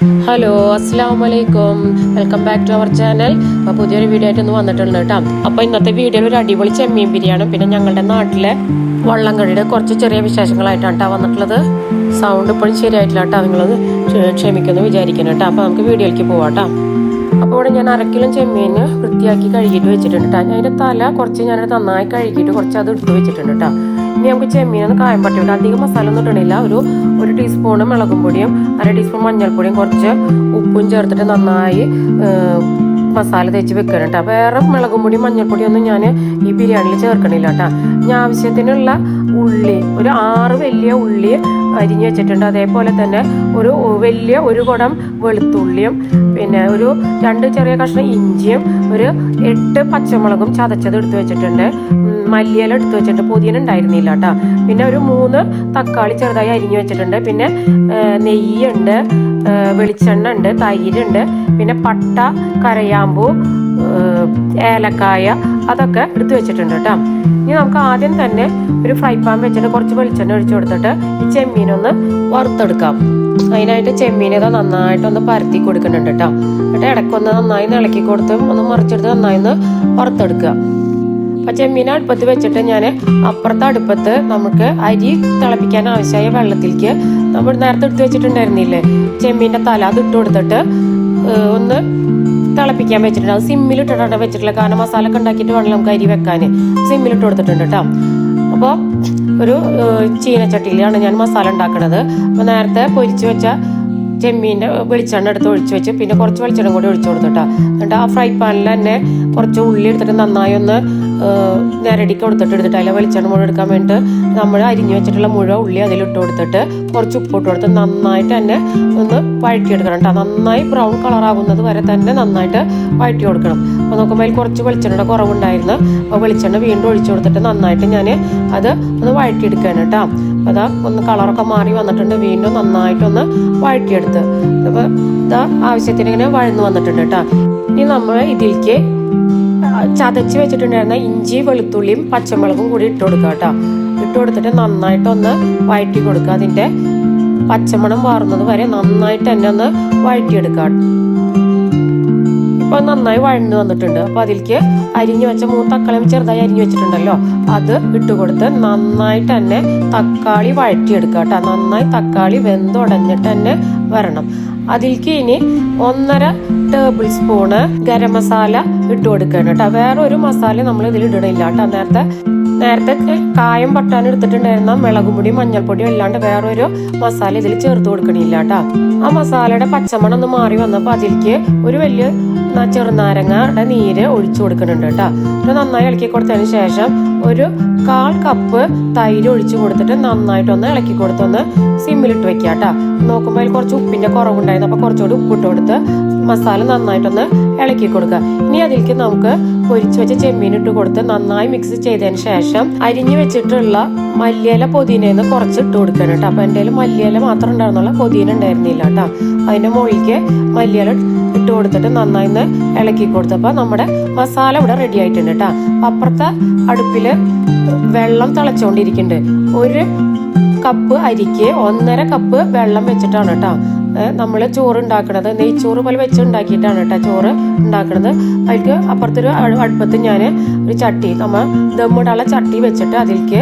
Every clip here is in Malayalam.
ഹലോ അസ്സാം വലൈക്കും welcome back to our channel അപ്പോൾ പുതിയൊരു വീഡിയോ ആയിട്ട് ഒന്ന് വന്നിട്ടുണ്ട് കേട്ടോ. അപ്പോൾ ഇന്നത്തെ വീഡിയോയിൽ ഒരു അടിപൊളി ചെമ്മീൻ ബിരിയാണി പിന്നെ ഞങ്ങളുടെ നാട്ടിലെ വള്ളംകളിയുടെ കുറച്ച് ചെറിയ വിശേഷങ്ങളായിട്ടാണ് കേട്ടോ വന്നിട്ടുള്ളത്. സൗണ്ട് ഇപ്പോഴും ശരിയായിട്ടില്ല കേട്ടോ. നിങ്ങളത് ക്ഷമിക്കുന്നു വിചാരിക്കുന്നു കേട്ടോ. അപ്പോൾ നമുക്ക് വീഡിയോയിലേക്ക് പോവാം കേട്ടോ. അപ്പോൾ ഇവിടെ ഞാൻ അരക്കിലും ചെമ്മീൻ വൃത്തിയാക്കി കഴുകിയിട്ട് വെച്ചിട്ടുണ്ട് കേട്ടോ. അതിന്റെ തല കുറച്ച് ഞാൻ നന്നായി കഴുകിയിട്ട് കുറച്ച് അത് എടുത്ത് വെച്ചിട്ടുണ്ട് കേട്ടോ. ഇനി നമുക്ക് ചെമ്മീനൊന്ന് കായം പറ്റി അധികം മസാല ഒന്നും ഇടണില്ല. ഒരു ഒരു ടീസ്പൂൺ മുളകും പൊടിയും അര ടീസ്പൂൺ മഞ്ഞൾപ്പൊടിയും കുറച്ച് ഉപ്പും ചേർത്തിട്ട് നന്നായി മസാല തേച്ച് വെക്കണം കേട്ടോ വേറെ മുളകും പൊടിയും മഞ്ഞൾപ്പൊടിയും ഒന്നും ഞാൻ ഈ ബിരിയാണിയിൽ ചേർക്കണില്ല കേട്ടോ ഇനി ആവശ്യത്തിനുള്ള ഉള്ളി ഒരു ആറ് വലിയ ഉള്ളി അരിഞ്ഞ് വെച്ചിട്ടുണ്ട്. അതേപോലെ തന്നെ ഒരു വലിയ ഒരു കുടം വെളുത്തുള്ളിയും പിന്നെ ഒരു രണ്ട് ചെറിയ കഷ്ണം ഇഞ്ചിയും ഒരു എട്ട് പച്ചമുളകും ചതച്ചത് എടുത്ത് വെച്ചിട്ടുണ്ട്. മല്ലിയില എടുത്തു വെച്ചിട്ട് പുതിയന ഉണ്ടായിരുന്നില്ല കേട്ടോ. പിന്നെ ഒരു മൂന്ന് തക്കാളി ചെറുതായി അരിഞ്ഞു വെച്ചിട്ടുണ്ട്. പിന്നെ നെയ്യുണ്ട് വെളിച്ചെണ്ണ ഉണ്ട് തൈരുണ്ട് പിന്നെ പട്ട കരയാമ്പൂ ഏലക്കായ അതൊക്കെ എടുത്തു വെച്ചിട്ടുണ്ട് കേട്ടോ. ഇനി നമുക്ക് ആദ്യം തന്നെ ഒരു ഫ്രൈ പാൻ വെച്ചിട്ട് കുറച്ച് വെളിച്ചെണ്ണ ഒഴിച്ചു കൊടുത്തിട്ട് ഈ ചെമ്മീനൊന്ന് വറുത്തെടുക്കാം. അതിനായിട്ട് ചെമ്മീൻ ഇതാ നന്നായിട്ടൊന്ന് പരത്തി കൊടുക്കുന്നുണ്ട് കേട്ടോ. എന്നിട്ട് ഇടയ്ക്കൊന്ന് നന്നായി ഇളക്കി കൊടുത്ത് ഒന്ന് മറിച്ചെടുത്ത് നന്നായി ഒന്ന് വറുത്തെടുക്കുക. അപ്പം ചെമ്മീൻ അടുപ്പത്ത് വെച്ചിട്ട് ഞാൻ അപ്പുറത്തെ അടുപ്പത്ത് നമുക്ക് അരി തിളപ്പിക്കാൻ ആവശ്യമായ വെള്ളത്തിലേക്ക് നമ്മൾ നേരത്തെ എടുത്ത് വെച്ചിട്ടുണ്ടായിരുന്നില്ലേ? ചെമ്മീന്റെ തല അത് ഇട്ട് കൊടുത്തിട്ട് ഒന്ന് തിളപ്പിക്കാൻ വെച്ചിട്ടുണ്ട്. അത് സിമ്മിലിട്ടിട്ടാണ് വെച്ചിട്ടുള്ളത്. കാരണം മസാല ഒക്കെ ഉണ്ടാക്കിയിട്ട് വേണം നമുക്ക് അരി വെക്കാൻ. സിമ്മിലിട്ട് കൊടുത്തിട്ടുണ്ട് കേട്ടോ. അപ്പോൾ ഒരു ചീനച്ചട്ടിയിലാണ് ഞാൻ മസാല ഉണ്ടാക്കുന്നത് അപ്പോൾ നേരത്തെ പൊരിച്ച് വെച്ച ചെമ്മീന്റെ വെളിച്ചെണ്ണ എടുത്ത് ഒഴിച്ച് വെച്ച് പിന്നെ കുറച്ച് വെളിച്ചെണ്ണ കൂടി ഒഴിച്ചു കൊടുത്തിട്ടാ എന്നിട്ട് ആ ഫ്രൈ പാനിൽ തന്നെ കുറച്ച് ഉള്ളി എടുത്തിട്ട് നന്നായി ഒന്ന് നേരടിക്ക് കൊടുത്തിട്ട് എടുത്തിട്ട് അതിലെ വെളിച്ചെണ്ണ മുഴുവൻ എടുക്കാൻ വേണ്ടിയിട്ട് നമ്മൾ അരിഞ്ഞു വെച്ചിട്ടുള്ള മുഴുവൻ ഉള്ളി അതിലിട്ട് കൊടുത്തിട്ട് കുറച്ച് ഉപ്പ് ഇട്ട് കൊടുത്ത് നന്നായിട്ട് തന്നെ ഒന്ന് വഴറ്റി എടുക്കണം കേട്ടോ. നന്നായി ബ്രൗൺ കളറാകുന്നത് വരെ തന്നെ നന്നായിട്ട് വഴറ്റി കൊടുക്കണം. അപ്പോൾ നോക്കുമ്പോൾ അതിൽ കുറച്ച് വെളിച്ചെണ്ണയുടെ കുറവുണ്ടായിരുന്നു. അപ്പോൾ വെളിച്ചെണ്ണ വീണ്ടും ഒഴിച്ചു കൊടുത്തിട്ട് നന്നായിട്ട് ഞാൻ അത് ഒന്ന് വഴറ്റിയെടുക്കുകയാണ് കേട്ടോ. അപ്പോൾ അതാ ഒന്ന് കളറൊക്കെ മാറി വന്നിട്ടുണ്ട്. വീണ്ടും നന്നായിട്ടൊന്ന് വഴറ്റിയെടുത്ത്. അപ്പോൾ ഇതാ ആവശ്യത്തിന് ഇങ്ങനെ വഴന്ന് വന്നിട്ടുണ്ട് കേട്ടോ. ഇനി നമ്മൾ ഇതിലേക്ക് ചതച്ച് വെച്ചിട്ടുണ്ടായിരുന്ന ഇഞ്ചി വെളുത്തുള്ളിയും പച്ചമുളകും കൂടി ഇട്ട് കൊടുക്കുക കേട്ടോ. ഇട്ട് കൊടുത്തിട്ട് നന്നായിട്ടൊന്ന് വഴറ്റി കൊടുക്കുക. അതിന്റെ പച്ചമണം വാറുന്നത് വരെ നന്നായിട്ട് തന്നെ ഒന്ന് വഴറ്റിയെടുക്കുക. ഇപ്പൊ നന്നായി വഴന്നു വന്നിട്ടുണ്ട്. അപ്പൊ അതിലേക്ക് അരിഞ്ഞു വെച്ച മൂന്ന് തക്കാളിയും ചെറുതായി അരിഞ്ഞു വെച്ചിട്ടുണ്ടല്ലോ. അത് ഇട്ട് കൊടുത്ത് നന്നായിട്ട് തന്നെ തക്കാളി വഴറ്റിയെടുക്കുക കേട്ടോ. നന്നായി തക്കാളി വെന്തുടഞ്ഞിട്ട് തന്നെ വരണം. അതിലേക്ക് ഇനി ഒന്നര ടേബിൾ സ്പൂണ് ഗരം മസാല ഇട്ട് കൊടുക്കണം കേട്ടോ. വേറെ ഒരു മസാല നമ്മൾ ഇതിൽ ഇടണില്ല കേട്ടോ. നേരത്തെ നേരത്തെ കായം പട്ടാൻ എടുത്തിട്ടുണ്ടായിരുന്ന മുളകും പൊടിയും മഞ്ഞൾപ്പൊടിയും അല്ലാണ്ട് വേറൊരു മസാല ഇതിൽ ചേർത്ത് കൊടുക്കണില്ല കേട്ടോ. ആ മസാലയുടെ പച്ചമണം ഒന്ന് മാറി വന്നപ്പോൾ അതിലേക്ക് ഒരു വലിയ ചെറുനാരങ്ങയുടെ നീര് ഒഴിച്ചു കൊടുക്കുന്നുണ്ട് കേട്ടോ. ഇത് നന്നായി ഇളക്കി കൊടുത്തതിന് ശേഷം ഒരു കാൽ കപ്പ് തൈര് ഒഴിച്ചു കൊടുത്തിട്ട് നന്നായിട്ടൊന്ന് ഇളക്കി കൊടുത്തൊന്ന് സിമ്മിലിട്ട് വെക്കുക കേട്ടോ. നോക്കുമ്പോൾ അതിൽ കുറച്ച് ഉപ്പിന്റെ കുറവുണ്ടായിരുന്നു. അപ്പോൾ കുറച്ചുകൂടി ഉപ്പിട്ട് കൊടുത്ത് മസാല നന്നായിട്ടൊന്ന് ഇളക്കി കൊടുക്കുക. ഇനി അതിലേക്ക് നമുക്ക് പൊരിച്ചു വെച്ച ചെമ്മീൻ ഇട്ട് കൊടുത്ത് നന്നായി മിക്സ് ചെയ്തതിന് ശേഷം അരിഞ്ഞു വെച്ചിട്ടുള്ള മല്ലിയില പൊതിനേന്ന് കുറച്ച് ഇട്ട് കൊടുക്കണം കേട്ടോ. അപ്പൊ കയ്യിൽ മല്ലിയില മാത്രം ഉണ്ടായിരുന്നുള്ള പൊതിന ഉണ്ടായിരുന്നില്ല കേട്ടോ. അതിന്റെ മുകളിലേക്ക് മല്ലിയില ഇട്ട് കൊടുത്തിട്ട് നന്നായി ഒന്ന് ഇളക്കി കൊടുത്തപ്പോൾ നമ്മുടെ മസാല ഇവിടെ റെഡി ആയിട്ടുണ്ട് കേട്ടോ. അപ്പുറത്തെ അടുപ്പിൽ വെള്ളം തിളച്ചുകൊണ്ടിരിക്കുന്നുണ്ട് ഒരു കപ്പ് അരിക്ക് ഒന്നര കപ്പ് വെള്ളം വെച്ചിട്ടാണ് കേട്ടോ. നമ്മൾ ചോറ് ഉണ്ടാക്കണത് നെയ്ച്ചോറ് പോലെ വെച്ച് ഉണ്ടാക്കിയിട്ടാണ് കേട്ടോ ചോറ് ഉണ്ടാക്കണത്. അതിലേക്ക് അപ്പുറത്തൊരു അടുപ്പത്ത് ഞാൻ ഒരു ചട്ടി നമ്മൾ ദമ്മിടാനുള്ള ചട്ടി വെച്ചിട്ട് അതിലേക്ക്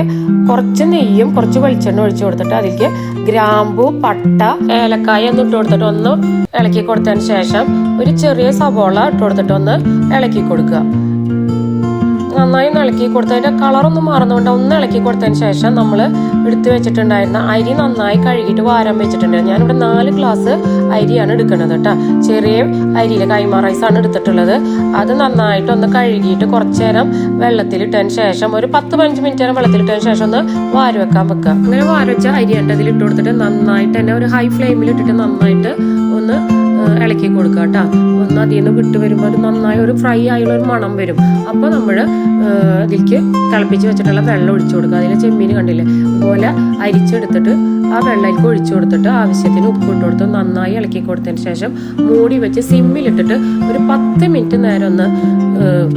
കുറച്ച് നെയ്യും കുറച്ച് വെളിച്ചെണ്ണ ഒഴിച്ചു കൊടുത്തിട്ട് അതിലേക്ക് ഗ്രാമ്പു പട്ട ഏലക്കായ ഒന്ന് ഇട്ട് കൊടുത്തിട്ട് ഒന്ന് ഇളക്കി കൊടുത്തതിന് ശേഷം ഒരു ചെറിയ സവോള ഇട്ട് കൊടുത്തിട്ട് ഒന്ന് ഇളക്കി കൊടുക്കുക. നന്നായി ഒന്ന് ഇളക്കി കൊടുത്തതിന്റെ കളറൊന്നും മാറുന്നതുകൊണ്ട് ഒന്ന് ഇളക്കി കൊടുത്തതിന് ശേഷം നമ്മൾ എടുത്തു വെച്ചിട്ടുണ്ടായിരുന്ന അരി നന്നായി കഴുകിയിട്ട് വാരം വെച്ചിട്ടുണ്ടായിരുന്നു ഞാനിവിടെ നാല് ഗ്ലാസ് അരിയാണ് എടുക്കുന്നത് കേട്ടോ. ചെറിയ അരിയിലെ കൈമ റൈസാണ് എടുത്തിട്ടുള്ളത്. അത് നന്നായിട്ട് ഒന്ന് കഴുകിയിട്ട് കുറച്ചു നേരം വെള്ളത്തിലിട്ടതിന് ശേഷം ഒരു പത്ത് പതിനഞ്ച് മിനിറ്റ് നേരം വെള്ളത്തിലിട്ടതിന് ശേഷം ഒന്ന് വാരി വെക്കാൻ വെക്കുക. അങ്ങനെ വാരി വെച്ച അരി എന്റെ അതിൽ ഇട്ട് കൊടുത്തിട്ട് നന്നായിട്ട് തന്നെ ഒരു ഹൈ ഫ്ലെയിമിൽ ഇട്ടിട്ട് നന്നായിട്ട് ഒന്ന് ഇളക്കി കൊടുക്കുക കേട്ടോ. ഒന്ന് അതിൽ നിന്ന് വിട്ട് വരുമ്പോൾ ഒരു നന്നായി ഒരു ഫ്രൈ ആയുള്ള ഒരു മണം വരും. അപ്പോൾ നമ്മൾ അതിലേക്ക് തിളപ്പിച്ച് വെച്ചിട്ടുള്ള വെള്ളം ഒഴിച്ചു കൊടുക്കുക. അതിലെ ചെമ്മീൻ കണ്ടില്ലേ? അതുപോലെ അരിച്ചെടുത്തിട്ട് ആ വെള്ളത്തിൽ ഒഴിച്ചു കൊടുത്തിട്ട് ആവശ്യത്തിന് ഉപ്പ് ഇട്ട് കൊടുത്ത് നന്നായി ഇളക്കി കൊടുത്തതിന് ശേഷം മൂടി വെച്ച് സിമ്മിലിട്ടിട്ട് ഒരു പത്ത് മിനിറ്റ് നേരം ഒന്ന്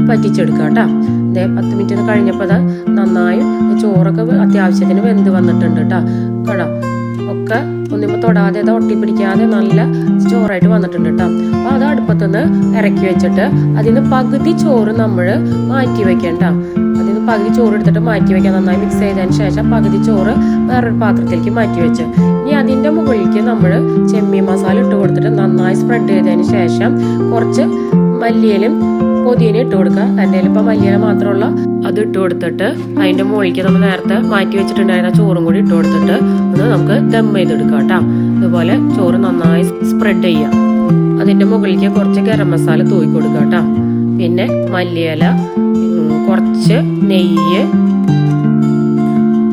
പറ്റിച്ചെടുക്കുക കേട്ടോ. ദേ പത്ത് മിനിറ്റ് കഴിഞ്ഞപ്പോൾ അത് നന്നായി ചോറൊക്കെ അത്യാവശ്യത്തിന് വെന്ത് വന്നിട്ടുണ്ട് കേട്ടോ. കേട്ടോ ഒക്കെ ഒന്നിമ്മ തൊടാതെ അത് ഒട്ടിപ്പിടിക്കാതെ നല്ല ചോറായിട്ട് വന്നിട്ടുണ്ട് കേട്ടോ. അപ്പോൾ അത് അടുപ്പത്തുനിന്ന് ഇറക്കി വെച്ചിട്ട് അതിന് പകുതി ചോറ് നമ്മൾ മാറ്റി വെക്കണ്ട അതിന് പകുതി ചോറ് എടുത്തിട്ട് മാറ്റി വെക്കാൻ നന്നായി മിക്സ് ചെയ്തതിന് ശേഷം പകുതി ചോറ് വേറൊരു പാത്രത്തിലേക്ക് മാറ്റി വെച്ച്. ഇനി അതിന്റെ മുകളിലേക്ക് നമ്മൾ ചെമ്മീൻ മസാല ഇട്ട് കൊടുത്തിട്ട് നന്നായി സ്പ്രെഡ് ചെയ്തതിന് ശേഷം കുറച്ച് മല്ലിയിലും പൊതിയന ഇട്ട് കൊടുക്കുക. എന്റെ ഇപ്പം മല്ലിയില മാത്രമുള്ള അത് ഇട്ട് കൊടുത്തിട്ട് അതിന്റെ മുകളിലേക്ക് നമ്മൾ നേരത്തെ മാറ്റി വെച്ചിട്ടുണ്ടായിരുന്ന ചോറും കൂടി ഇട്ട് കൊടുത്തിട്ട് ഒന്ന് നമുക്ക് ദം ചെയ്തെടുക്കാം കേട്ടോ. അതുപോലെ ചോറ് നന്നായി സ്പ്രെഡ് ചെയ്യാം അതിന്റെ മുകളിലേക്ക് കുറച്ച് ഗരം മസാല തൂക്കി കൊടുക്കുക കേട്ടോ. പിന്നെ മല്ലിയില കുറച്ച് നെയ്യ്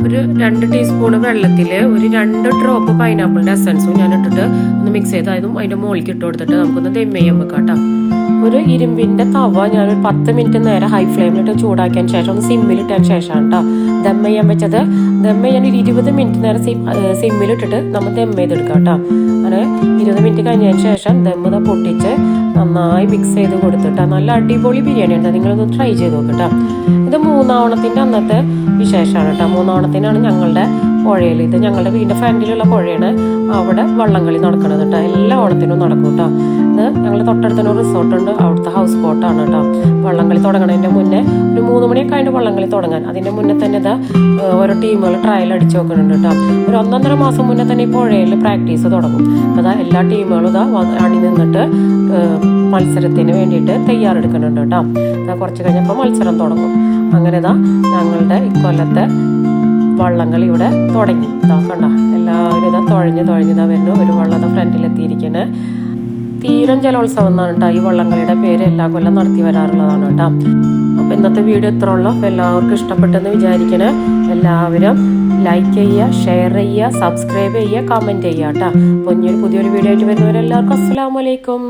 ഒരു രണ്ട് ടീസ്പൂൺ വെള്ളത്തിൽ ഒരു രണ്ട് ഡ്രോപ്പ് പൈനാപ്പിളിന്റെ എസൻസും ഞാൻ ഇട്ടിട്ട് ഒന്ന് മിക്സ് ചെയ്ത് അതും അതിന്റെ മുകളിലേക്ക് ഇട്ട് കൊടുത്തിട്ട് നമുക്കൊന്ന് ദം ചെയ്യാൻ വെക്കാം കേട്ടോ. ഒരു ഇരുമ്പിന്റെ തവ ഞാൻ ഒരു പത്ത് മിനിറ്റ് നേരെ ഹൈ ഫ്ലെയിമിലിട്ട് ചൂടാക്കിയതിന് ശേഷം ഒന്ന് സിമ്മിലിട്ടതിന് ശേഷമാണ് കേട്ടോ ദമ്മ ചെയ്യാൻ വെച്ചത്. ദമ്മ ഞാൻ ഒരു ഇരുപത് മിനിറ്റ് നേരം സിം സിമ്മിലിട്ടിട്ട് നമ്മൾ ദമ്മ ചെയ്തെടുക്കാം കേട്ടോ അങ്ങനെ ഇരുപത് മിനിറ്റ് കഴിഞ്ഞതിന് ശേഷം ദമ്മ ദാ പൊട്ടിച്ച് നന്നായി മിക്സ് ചെയ്ത് കൊടുത്തിട്ട് നല്ല അടിപൊളി ബിരിയാണി ഉണ്ട് നിങ്ങളൊന്ന് ട്രൈ ചെയ്ത് നോക്കട്ടോ ഇത് മൂന്നാവണത്തിന്റെ അന്നത്തെ വിശേഷമാണ് കേട്ടോ മൂന്നാവണത്തിനാണ് ഞങ്ങളുടെ പുഴയിൽ ഇത് ഞങ്ങളുടെ വീടിന്റെ ഫ്രണ്ടിലുള്ള പുഴയാണ്. അവിടെ വള്ളംകളി നടക്കണത് കേട്ടോ എല്ലാ ഓണത്തിനും നടക്കും കേട്ടോ ഇത് ഞങ്ങൾ റിസോർട്ട് ഉണ്ട്. അവിടുത്തെ ഹൗസ് ബോട്ടാണ് കേട്ടോ. വള്ളംകളി തുടങ്ങണതിന്റെ മുന്നേ ഒരു മൂന്ന് മണിയൊക്കെ ആയിട്ട് വള്ളംകളി തുടങ്ങാൻ. അതിന്റെ മുന്നേ തന്നെ ഇത് ഓരോ ടീമുകൾ ട്രയൽ അടിച്ച് നോക്കുന്നുണ്ട് കേട്ടോ. ഒരു ഒന്നൊന്നര മാസം മുന്നേ തന്നെ ഈ പുഴയിൽ പ്രാക്ടീസ് തുടങ്ങും. അപ്പോൾ അതാ എല്ലാ ടീമുകളും ഇതാ അണി നിന്നിട്ട് മത്സരത്തിന് വേണ്ടിയിട്ട് തയ്യാറെടുക്കുന്നുണ്ട് കേട്ടോ. കുറച്ച് കഴിഞ്ഞപ്പോൾ മത്സരം തുടങ്ങും. അങ്ങനെ ഇതാ ഞങ്ങളുടെ ഇക്കൊല്ലത്തെ വള്ളങ്ങൾ ഇവിടെ തുടങ്ങി. ഇതാ കണ്ട? എല്ലാവരും ഇതാ തുഴഞ്ഞ് തുഴഞ്ഞ് ഇതാ വരുന്നു. ഒരു വള്ളം ഫ്രണ്ടിലെത്തിയിരിക്കണേ തീരം ജലോത്സവം എന്നാണ് കേട്ടോ. ഈ വള്ളംകളിയുടെ പേര് എല്ലാ കൊല്ലം നടത്തി വരാറുള്ളതാണ് കേട്ടോ. അപ്പൊ ഇന്നത്തെ വീഡിയോ ഇത്ര ഉള്ളൂ. അപ്പൊ എല്ലാവർക്കും ഇഷ്ടപ്പെട്ടെന്ന് വിചാരിക്കണേ. എല്ലാവരും ലൈക്ക് ചെയ്യുക ഷെയർ ചെയ്യുക സബ്സ്ക്രൈബ് ചെയ്യുക കമന്റ് ചെയ്യുക കേട്ടോ. അപ്പോൾ ഇനിയൊരു പുതിയൊരു വീഡിയോ ആയിട്ട് വരുന്നവരെല്ലാവർക്കും അസ്സലാമലൈക്കും